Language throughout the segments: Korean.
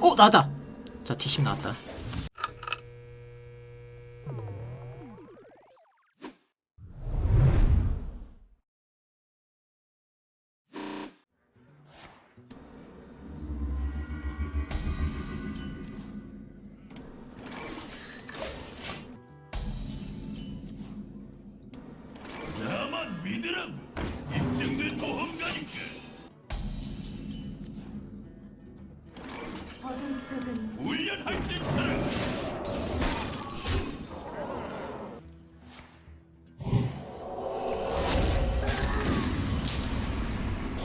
어 나다. 자 뒷심 나왔다. 훈련할 때처럼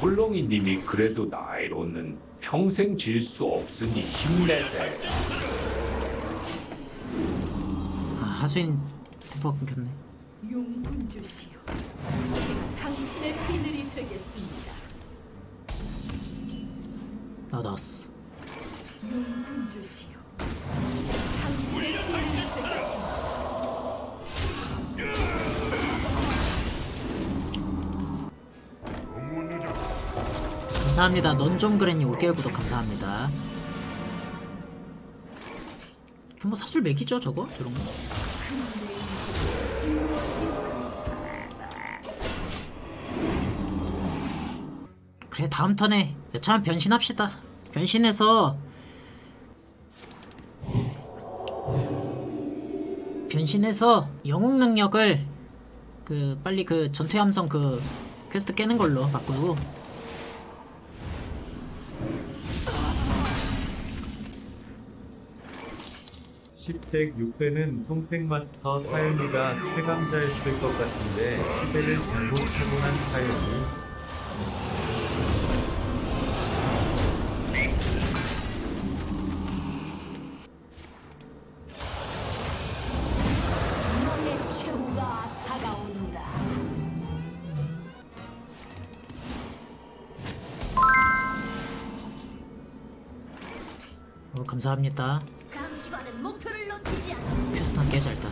홀롱이님이 그래도 나이로는 평생 질 수 없으니 힘내세. 아 하수인 템퍼가 끊겼네. 용군주시여 당신의 비늘이 되겠습니다 나 나왔어. 되겠습니다 감사합니다. 넌 좀 그랬니 5개월 구독 감사합니다. 뭐 사술 맥이죠 저거 저런 거. 그래 다음 턴에 여차하면 변신합시다. 변신해서 변신해서 영웅 능력을 그 빨리 그 전투 함성 그 퀘스트 깨는 걸로 바꾸고. 십 10팩 6배는 통팩 마스터 사연이가 최강자였을 것 같은데 10배를 잘못 타고난 사연이 감사합니다. 한 깨자 일단.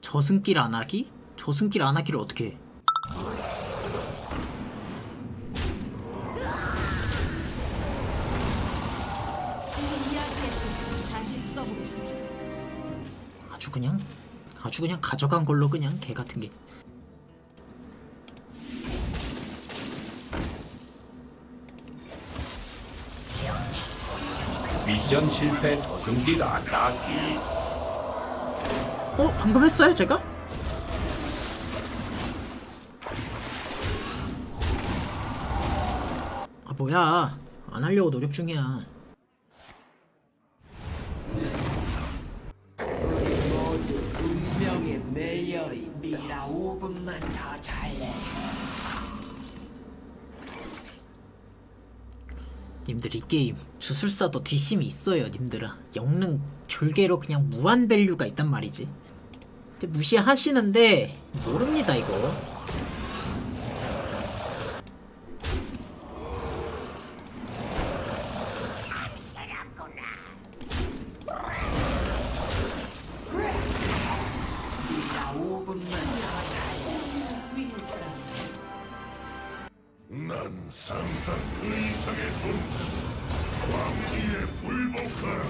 저승길 안 하기? 저승길 안 하기를 어떻게 해? 아주 그냥 아주 그냥 가져간 걸로 그냥 개 같은 게. 미션 실패 저승길 안 나기. 어 방금 했어요 제가? 아 뭐야 안 하려고 노력 중이야. 운명의 매열이 미라 5분만 더 잘래 님들 이 게임 주술사도 뒷심이 있어요 님들아. 영능 별개로 그냥 무한 밸류가 있단 말이지. 무시하시는데 모릅니다 이거. 미라 5분만 난 상상 그 이상의 존재 광기에 불복하라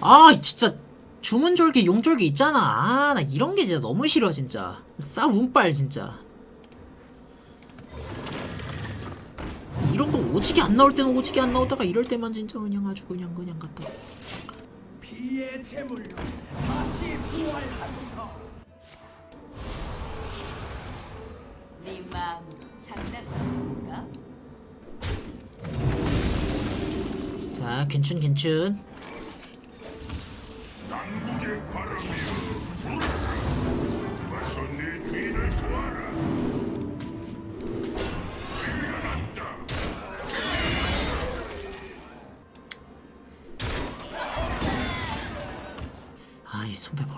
아 진짜 주문졸기 용졸기 있잖아. 아 나 이런 게 진짜 너무 싫어 진짜. 싸 운빨 진짜 오지게 안 나올 때는 오지게 안 나오다가 이럴 때만 진짜 그냥 아주 그냥 그냥 갖다. 피의 제물로 다시 부활하소서. 네 마음으로 장난감인가? 자 괜춘 괜춘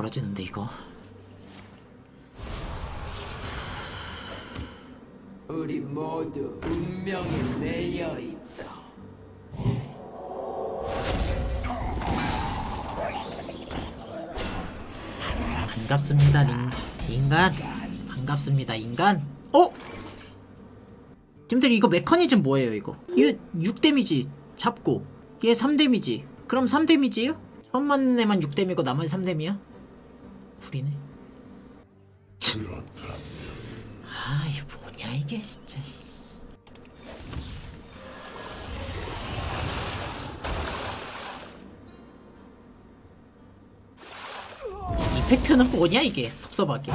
벌어지는데 이거 우리 모두 운명에 매여 있다. 반갑습니다 인, 인간 반갑습니다 인간 어? 님들 이거 메커니즘 뭐예요 이거 이거 데미지 잡고 얘 3데미지 그럼 3데미지요? 처음 맞는 애만 6데미고 나머지 3데미야? 구리네 그렇다. 아이 뭐냐 이게 진짜 씨. 이펙트는 뭐냐 이게 섭섭하게.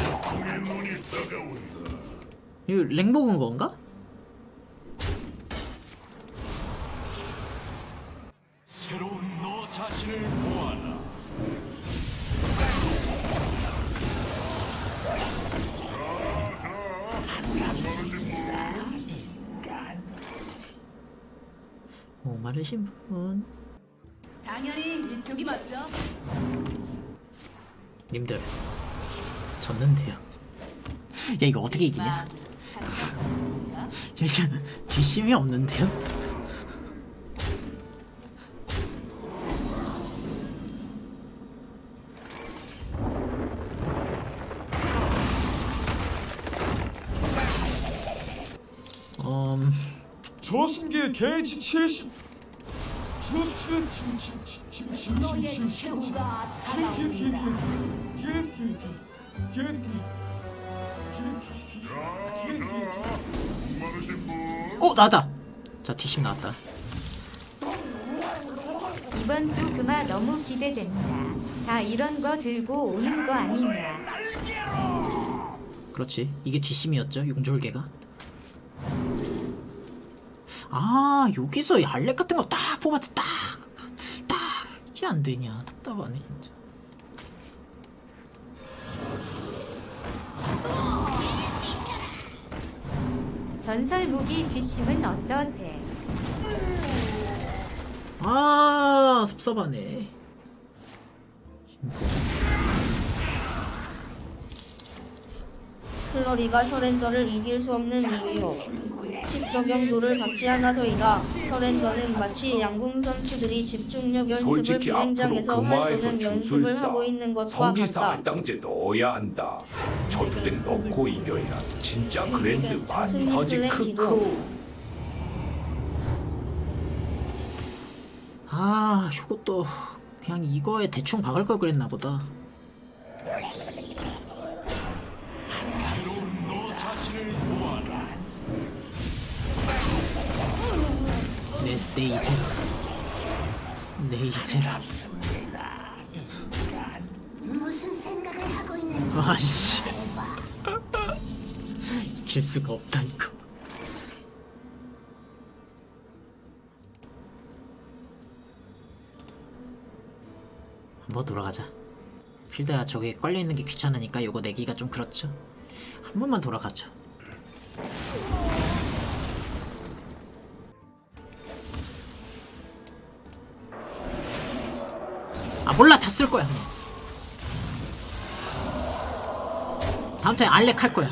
이거 랭 먹은 건가? 새로운 너 자신을 마르신 분 당연히 이쪽이 맞죠? 님들 졌는데요 야 이거 어떻게 이기냐 야 마음 장난인가? 이거 뒷심이 없는데요? 음... 저승기의 게이지 70 어 나다 자 뒷심 나왔다 이번 주 그마 너무 기대됩니다. 다 이런 거 들고 오는 거 아니냐. 그렇지 이게 뒷심이었죠 용졸개가 아 여기서 알렉 같은 거 딱 뽑아서 딱딱 이게 안 되냐 답답하네 진짜 전설 무기 뒷심은 어떠세? 아 섭섭하네 플러리가 서렌더를 이길 수 없는 이유. 십서경도를 받지 않아서이다. 서렌더는 마치 양궁 선수들이 집중력 연습을 솔직히 비행장에서 할 금화에서 쏘는 연습을 하고 있는 것과 성기사 같다. 할당제 넣어야 한다 저주된 넣고 이겨야 진짜 그랜드 마스터지. 크크 아 이것도 그냥 이거에 대충 박을 걸 그랬나 보다 내, 내 이세 내 이세 무슨 생각을 하고 있는지 아씨. 이길 수가 없다 이거 한번 돌아가자. 필드가 저게 깔려있는 게 귀찮으니까 요거 내기가 좀 그렇죠? 한 번만 돌아가죠 몰라 다 쓸 거야 다음 턴에 알렉 할 거야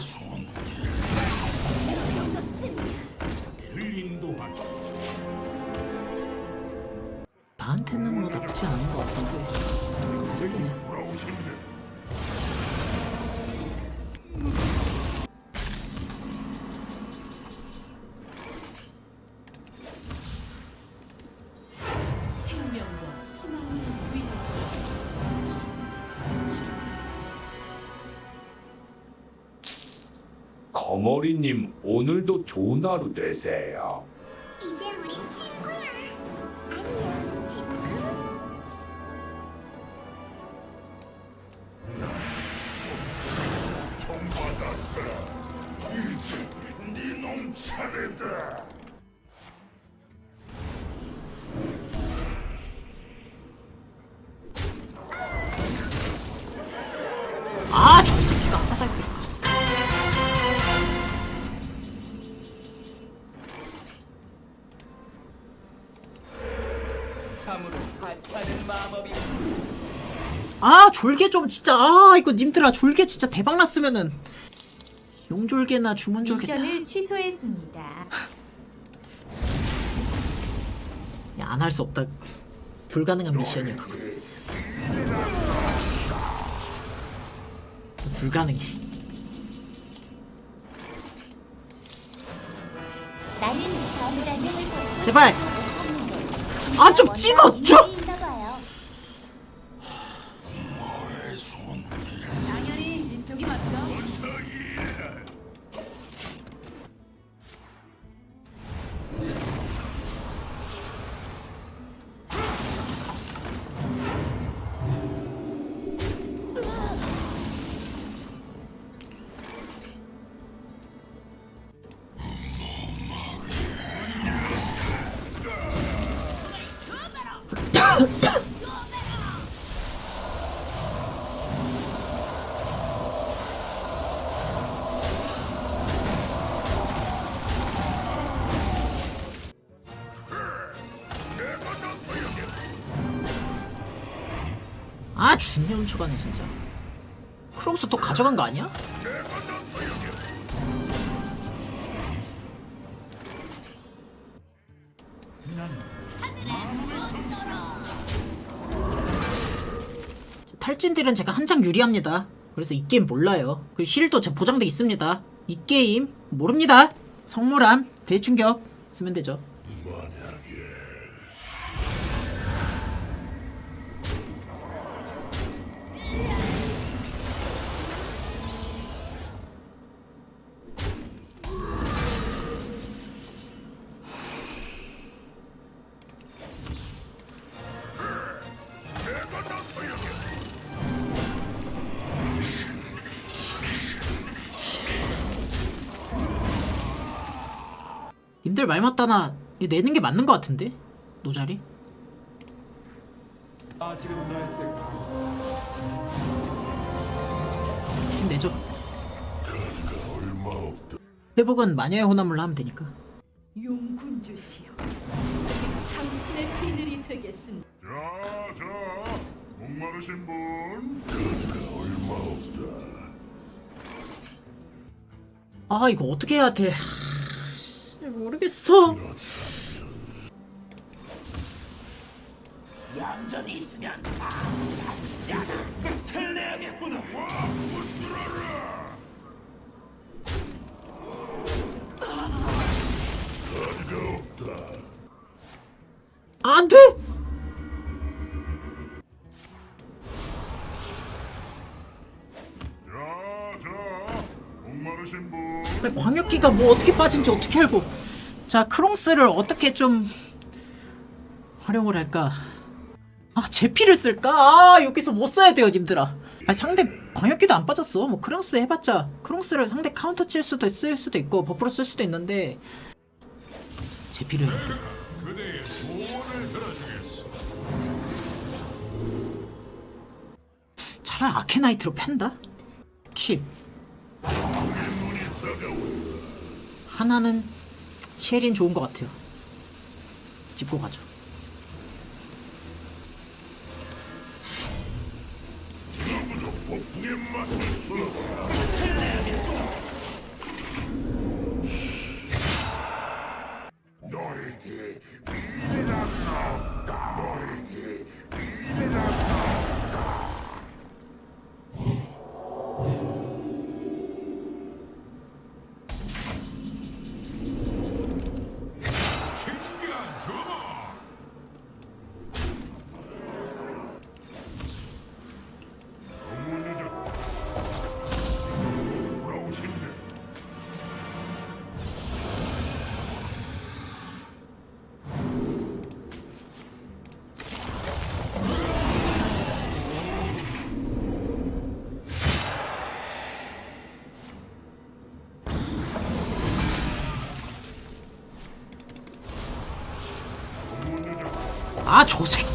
거머리님 오늘도 좋은 하루 되세요 이제 우린 친구야. 안녕, 친구. 받았다. 이제 네놈 차례다. 졸개 좀 진짜 아 이거 님들아 졸개 진짜 대박 났으면은 용졸개나 주문졸개 미션을 취소했습니다. 안 할 수 없다 불가능한 미션이야 불가능해. 나는 제발. 아 좀 찍어 줘. 아 중년 훔쳐가네 진짜. 크롬스 또 가져간 거 아니야? 탈진들은 제가 한장 유리합니다. 그래서 이 게임 몰라요. 그리고 힐도 제 보장돼 있습니다. 이 게임 모릅니다. 성물함 대충격 쓰면 되죠. 님들 말 맞다나 내는 게 맞는 것 같은데 노자리? 좀 내죠. 회복은 마녀의 호나물로 하면 되니까. 용군주시여 지금 당신의 비늘이 되겠습니다 자, 자, 목마르신 분? 얼마 없다. 아 이거 어떻게 해야 돼? 하, 모르겠어. 얌전히 있으면 다 다치지 않아 끝을 내야겠구나 가드가 없다. 안 돼. 자, 자, 목마르신 분? 광역기가 뭐 어떻게 빠진지 어떻게 알고? 자 크롱스를 어떻게 좀 활용을 할까? 아 제피를 쓸까? 아 여기서 못 써야 돼요 님들아. 아 상대 광역기도 안 빠졌어. 뭐 크롱스 해봤자 크롱스를 상대 카운터 칠 수도 쓸 수도 있고 버프로 쓸 수도 있는데 제피를. 차라리 아케나이트로 팬다? 킵 하나는 쉐린 좋은 것 같아요 짚고 가죠 폭풍의 맛을 쏘. 너 아 저색 구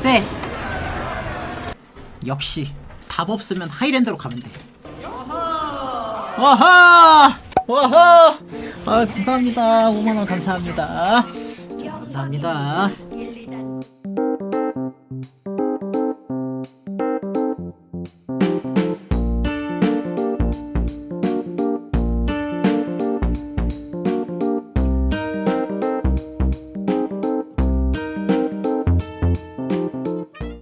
쎄. 역시 답 없으면 하이랜드로 가면 돼. 와하! 와하! 아, 감사합니다. 5만원 감사합니다. 감사합니다.